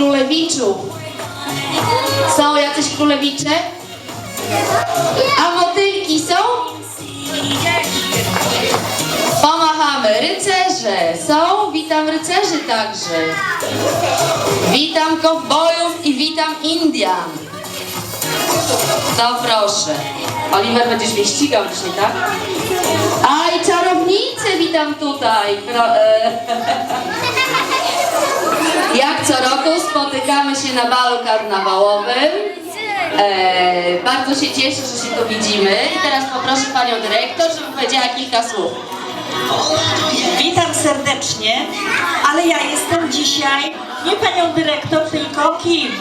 królewiczów. Są jacyś królewicze? A motylki są? Pomachamy. Rycerze są. Witam rycerzy także. Witam kowbojów i witam Indian. To proszę. Oliver będziesz mnie ścigał dzisiaj, tak? A i czarownicę witam tutaj. Pro, e, co roku spotykamy się na balu karnawałowym. E, bardzo się cieszę, że się tu widzimy. I teraz poproszę panią dyrektor, żeby powiedziała kilka słów. Witam serdecznie, ale ja jestem dzisiaj nie panią dyrektor, tylko kim?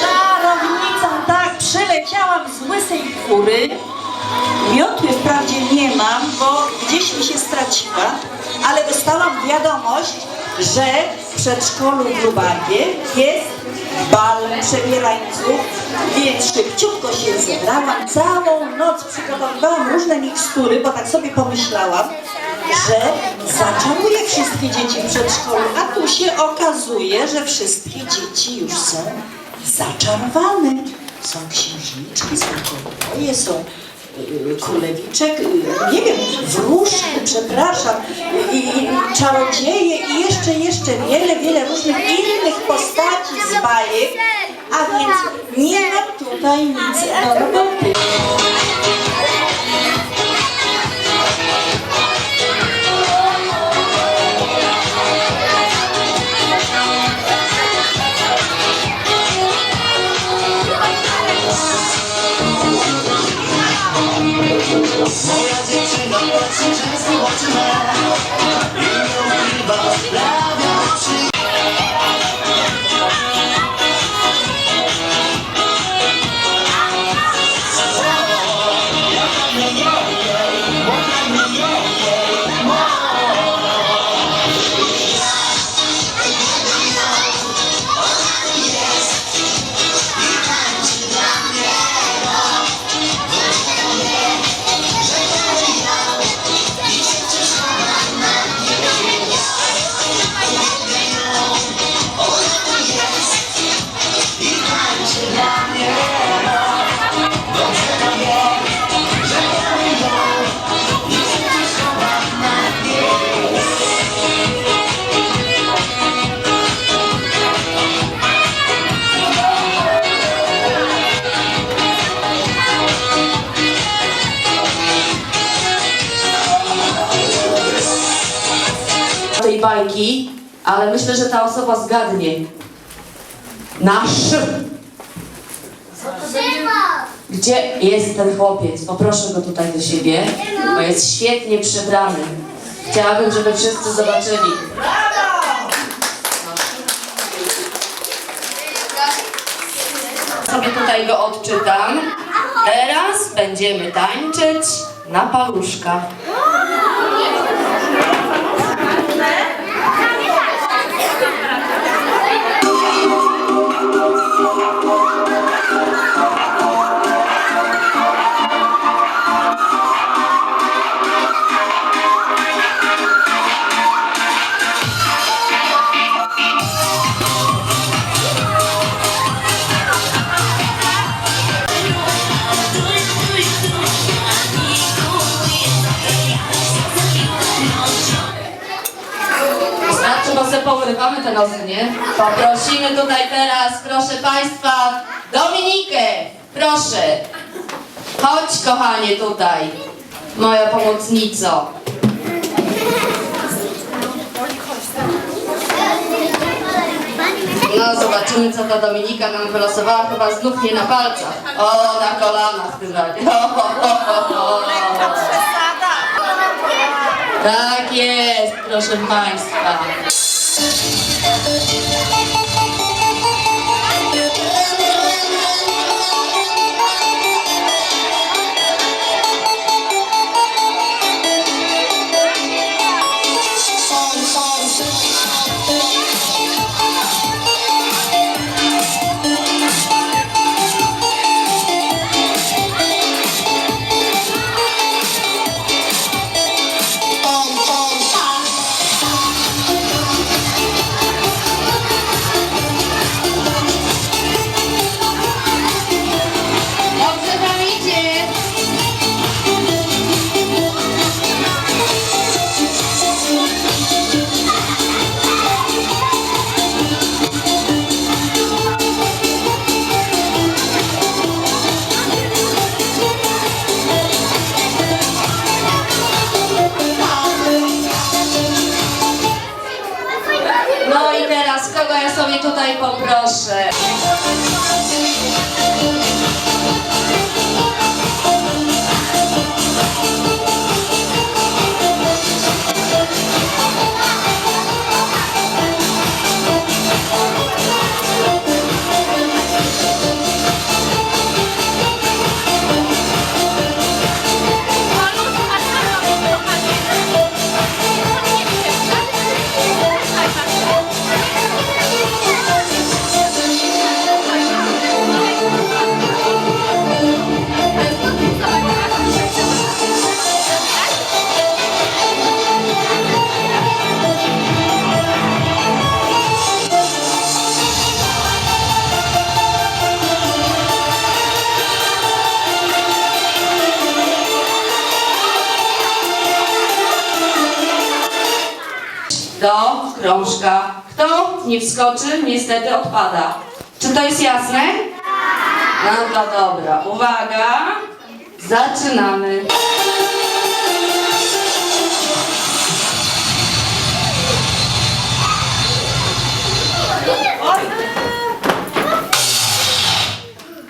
Czarownicą, tak, przyleciałam z Łysej Góry. Miotły wprawdzie nie mam, bo gdzieś mi się straciła, ale dostałam wiadomość, że w przedszkolu w Lubawie jest bal przebierańców, więc szybciutko się zebrałam. Całą noc przygotowywałam różne mikstury, bo tak sobie pomyślałam, że zaczaruję wszystkie dzieci w przedszkolu, a tu się okazuje, że wszystkie dzieci już są zaczarowane. Są księżniczki, są kowboje, są królewiczek, y, nie wiem, wróżki, przepraszam, i, i, czarodzieje i jeszcze, jeszcze wiele, wiele różnych innych postaci z bajek, a więc nie mam tutaj nic do roboty. Tej bajki, ale myślę, że ta osoba zgadnie. Nasz. Gdzie jest ten chłopiec? Poproszę go tutaj do siebie, bo jest świetnie przebrany. Chciałabym, żeby wszyscy zobaczyli. Sobie tutaj go odczytam. Teraz będziemy tańczyć na paluszkach. Sobie pourywamy te nosy, nie? Poprosimy tutaj teraz, proszę Państwa, Dominikę, proszę. Chodź, kochanie, tutaj, moja pomocnico. No, zobaczymy, co ta Dominika nam wylosowała. Chyba znów nie na palcach. O, na kolanach tym razem. O. Tak jest, proszę Państwa. Thank you. Sobie tutaj poproszę? Do krążka. Kto nie wskoczy, niestety odpada. Czy to jest jasne? No to dobra. Uwaga. Zaczynamy.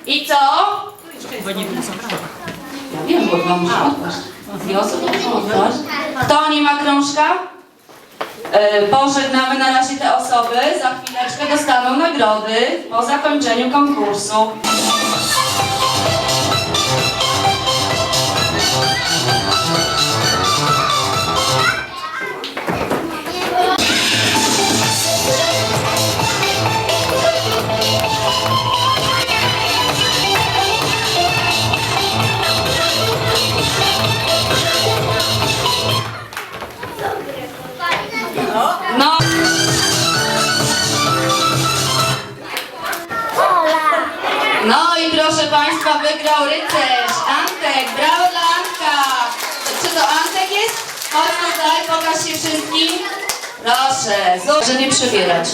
I co? Ja wiem, bo dwa muszą odpaść. Dwie osoby muszą odpaść. Kto nie ma krążka? E, Pożegnamy na razie te osoby. Za chwileczkę dostaną nagrody po zakończeniu konkursu. Chodź tutaj, pokaż się wszystkim. Proszę, zobacz, że nie przebierać.